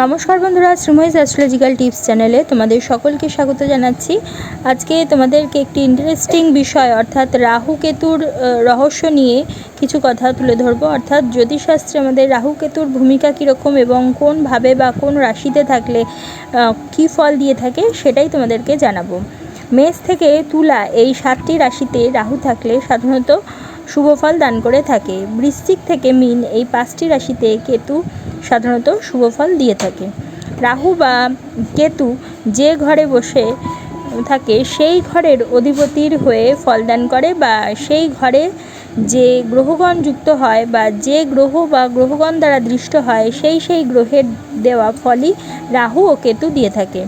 নমস্কার বন্ধুরা শ্রীময়ীজ astrological tips চ্যানেলে তোমাদের সকলকে স্বাগত জানাচ্ছি। আজকে তোমাদেরকে একটি ইন্টারেস্টিং বিষয়, অর্থাৎ রাহু কেতুর রহস্য নিয়ে কিছু কথা তুলে ধরবো। অর্থাৎ জ্যোতিষশাস্ত্রে আমাদের রাহু কেতুর ভূমিকা কীরকম এবং কোনভাবে বা কোন রাশিতে থাকলে কী ফল দিয়ে থাকে সেটাই তোমাদেরকে জানাব। মেষ থেকে তুলা, এই সাতটি রাশিতে রাহু থাকলে সাধারণত শুভ ফল দান করে থাকে। বৃশ্চিক থেকে মিন, এই পাঁচটি রাশিতে কেতু সাধারণত শুভ ফল দিয়ে থাকে। রাহু বা কেতু যে ঘরে বসে থাকে, সেই ঘরের অধিপতির হয়ে ফলদান করে বা সেই ঘরে যে গ্রহগণ যুক্ত হয় বা যে গ্রহ বা গ্রহগণ দ্বারা দৃষ্ট হয়, সেই সেই গ্রহের দেওয়া ফলই রাহু ও কেতু দিয়ে থাকে।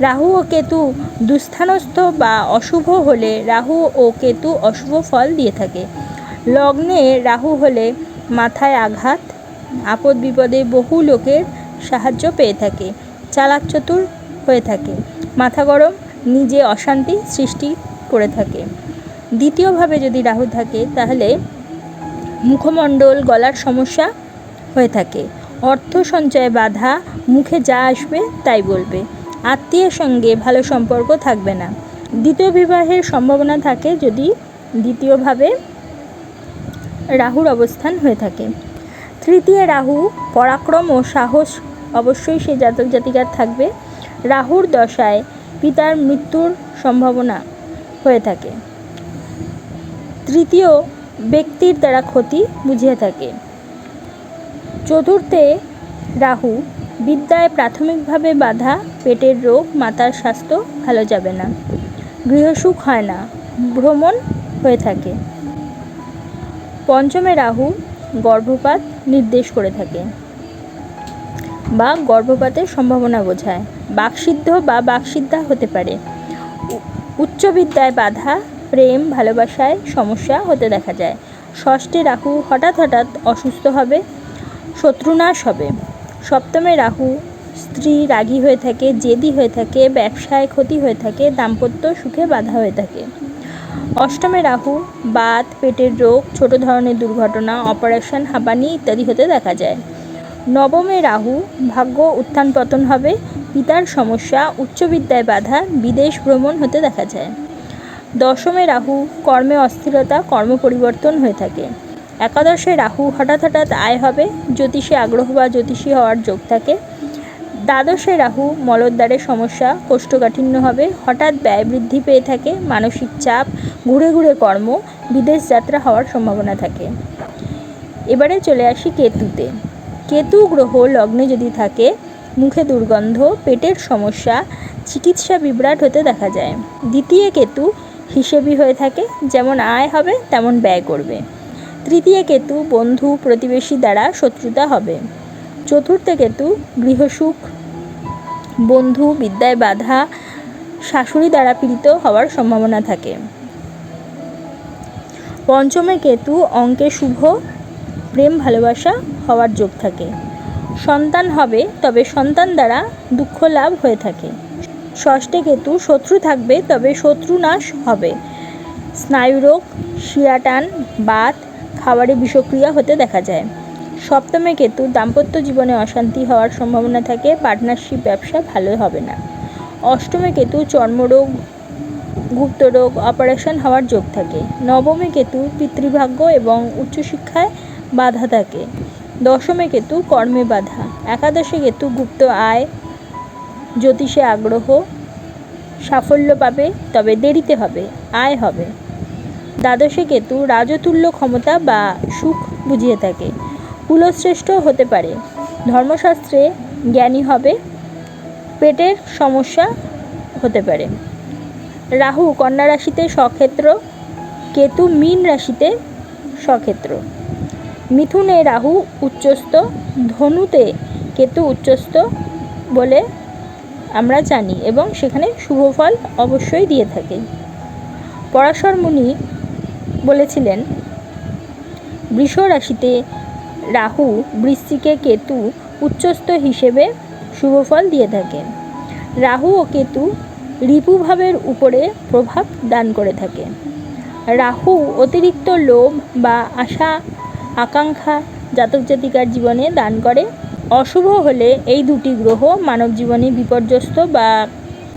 রাহু ও কেতু দুস্থানস্থ বা অশুভ হলে রাহু ও কেতু অশুভ ফল দিয়ে থাকে। লগ্নে রাহু হলে মাথায় আঘাত আপদ বিপদে বহু লোকের সাহায্য পেয়ে থাকে চালাক চতুর হয়ে থাকে, মাথা গরম, নিজে অশান্তি সৃষ্টি করে থাকে। দ্বিতীয়ভাবে যদি রাহু থাকে, তাহলে মুখমণ্ডল গলার সমস্যা হয়ে থাকে। অর্থ সঞ্চয়ে বাধা, মুখে যা আসবে তাই বলবে। আত্মীয়ের সঙ্গে ভালো সম্পর্ক থাকবে না। দ্বিতীয় বিবাহের সম্ভাবনা থাকে যদি দ্বিতীয়ভাবে রাহুর অবস্থান হয়ে থাকে। তৃতীয় রাহু, পরাক্রম ও সাহস। অবশ্যই সে জাতক জাতিকার থাকবে। রাহুর দশায় পিতার মৃত্যুর সম্ভাবনা হয়ে থাকে। তৃতীয় ব্যক্তির দ্বারা ক্ষতি বুঝিয়ে থাকে। চতুর্থে রাহু, বিদ্যায় প্রাথমিকভাবে বাধা, পেটের রোগ, মাতার স্বাস্থ্য ভালো যাবে না। গৃহসুখ হয় না, ভ্রমণ হয়ে থাকে। পঞ্চমে রাহু, গর্ভপাত নির্দেশ করে থাকে। বা গর্ভপাতের সম্ভাবনা বোঝায়। বাকসিদ্ধ বা বাকসিদ্ধা হতে পারে। উ- উচ্চ বিদ্যায় বাধা, প্রেম, ভালোবাসায় সমস্যা হতে দেখা যায়। ষষ্ঠে রাহু হঠাৎ হঠাৎ অসুস্থ হবে, শত্রুনাশ হবে। সপ্তমে রাহু স্ত্রী রাগী হয়ে থাকে, জেদি হয়ে থাকে, ব্যবসায় ক্ষতি হয়ে থাকে, দাম্পত্য সুখে বাধা হয়ে থাকে। অষ্টমে রাহু, বাত, পেটের রোগ, ছোট ধরনের দুর্ঘটনা, অপারেশন, হাঁপানি ইত্যাদি হতে দেখা যায়। নবমে রাহু, ভাগ্য উত্থান পতন হবে, পিতার সমস্যা, উচ্চবিদ্যায় বাধা, বিদেশ ভ্রমণ হতে দেখা যায়। দশমে রাহু, কর্মে অস্থিরতা, কর্ম পরিবর্তন হয়ে থাকে। একাদশে রাহু হঠাৎ হঠাৎ আয় হবে, জ্যোতিষে আগ্রহ বা জ্যোতিষী হওয়ার যোগ থাকে। দ্বাদশে রাহু মলদ্বারের সমস্যা, কোষ্ঠকাঠিন্য হবে, হঠাৎ ব্যয় বৃদ্ধি পেয়ে থাকে, মানসিক চাপ, ঘুরে ঘুরে কর্ম, বিদেশ যাত্রা হওয়ার সম্ভাবনা থাকে। এবারে চলে আসি কেতুতে। কেতু গ্রহ লগ্নে যদি থাকে, মুখে দুর্গন্ধ, পেটের সমস্যা, চিকিৎসা বিভ্রাট হতে দেখা যায়। দ্বিতীয় কেতু হিসেবি হয়ে থাকে, যেমন আয় হবে, তেমন ব্যয় করবে। তৃতীয় কেতু বন্ধু, প্রতিবেশী দ্বারা শত্রুতা হবে। চতুর্থ কেতু গৃহসুখ বন্ধু, বিদ্যায় বাধা, শাশুড়ি দ্বারা পীড়িত হওয়ার সম্ভাবনা থাকে। পঞ্চমে কেতু, অঙ্কে শুভ, প্রেম, ভালোবাসা হওয়ার যোগ থাকে। সন্তান হবে, তবে সন্তান দ্বারা দুঃখ লাভ হয়ে থাকে। ষষ্ঠে কেতু, শত্রু থাকবে, তবে শত্রু নাশ হবে। স্নায়ুরোগ শিরাটান বাত, খাবারে বিষক্রিয়া হতে দেখা যায়। সপ্তমে কেতু দাম্পত্য জীবনে অশান্তি হওয়ার সম্ভাবনা থাকে, পার্টনারশিপ ব্যবসা ভালো হবে না। অষ্টমে কেতু চর্মরোগ, গুপ্তরোগ, অপারেশন হওয়ার যোগ থাকে। নবমে কেতু পিতৃভাগ্য এবং উচ্চশিক্ষায় বাধা থাকে। দশমে কেতু কর্মে বাধা। একাদশে কেতু গুপ্ত আয়, জ্যোতিষে আগ্রহ, সাফল্য পাবে, তবে দেরিতে হবে, আয় হবে। দ্বাদশে কেতু রাজতুল্য ক্ষমতা বা সুখ বুঝিয়ে থাকে। কুলশ্রেষ্ঠ হতে পারে। ধর্মশাস্ত্রে জ্ঞানী হবে, পেটের সমস্যা হতে পারে। রাহু কন্যা রাশিতে স্বক্ষেত্র কেতু মীন রাশিতে স্বক্ষেত্র মিথুনে রাহু উচ্চস্থ, ধনুতে কেতু উচ্চস্থ বলে আমরা জানি এবং সেখানে শুভ ফল অবশ্যই দিয়ে থাকে। পরাশর মুনি বলেছিলেন, বৃষ রাশিতে রাহু বৃশ্চিকে কেতু উচ্চস্থ হিসেবে শুভফল দিয়ে থাকেন রাহু ও কেতু রিপুভাবের উপরে প্রভাব দান করে থাকে। রাহু অতিরিক্ত লোভ বা আশা, আকাঙ্ক্ষা জাতক জাতিকার জীবনে দান করে। অশুভ হলে এই দুটি গ্রহ মানব জীবনে বিপর্যস্ত বা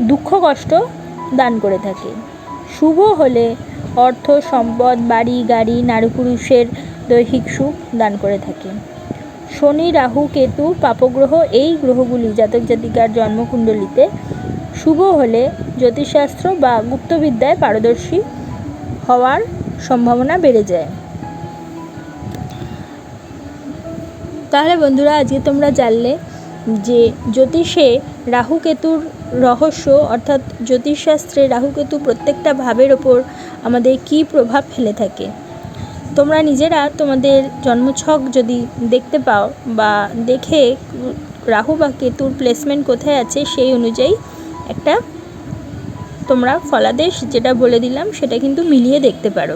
দুঃখ কষ্ট দান করে থাকে। শুভ হলে অর্থ, সম্পদ, বাড়ি, গাড়ি, নারী পুরুষের দৈহিক সুখ দান করে থাকে। শনি, রাহু, কেতু, পাপগ্রহ এই গ্রহগুলি জাতক জাতিকার জন্মকুণ্ডলিতে শুভ হলে জ্যোতিষশাস্ত্র বা গুপ্তবিদ্যায় পারদর্শী হওয়ার সম্ভাবনা বেড়ে যায়। তাহলে বন্ধুরা, আজকে তোমরা জানলে যে জ্যোতিষে রাহু কেতুর রহস্য অর্থাৎ জ্যোতিষশাস্ত্রে রাহু কেতু প্রত্যেকটা ভাবের ওপর আমাদের কী প্রভাব ফেলে থাকে। তোমরা নিজেরা তোমাদের জন্মছক যদি দেখতে পাও বা দেখে রাহু বা কেতুর প্লেসমেন্ট কোথায় আছে সেই অনুযায়ী একটা তোমরা ফলাদেশ যেটা বলে দিলাম সেটা কিন্তু মিলিয়ে দেখতে পারো।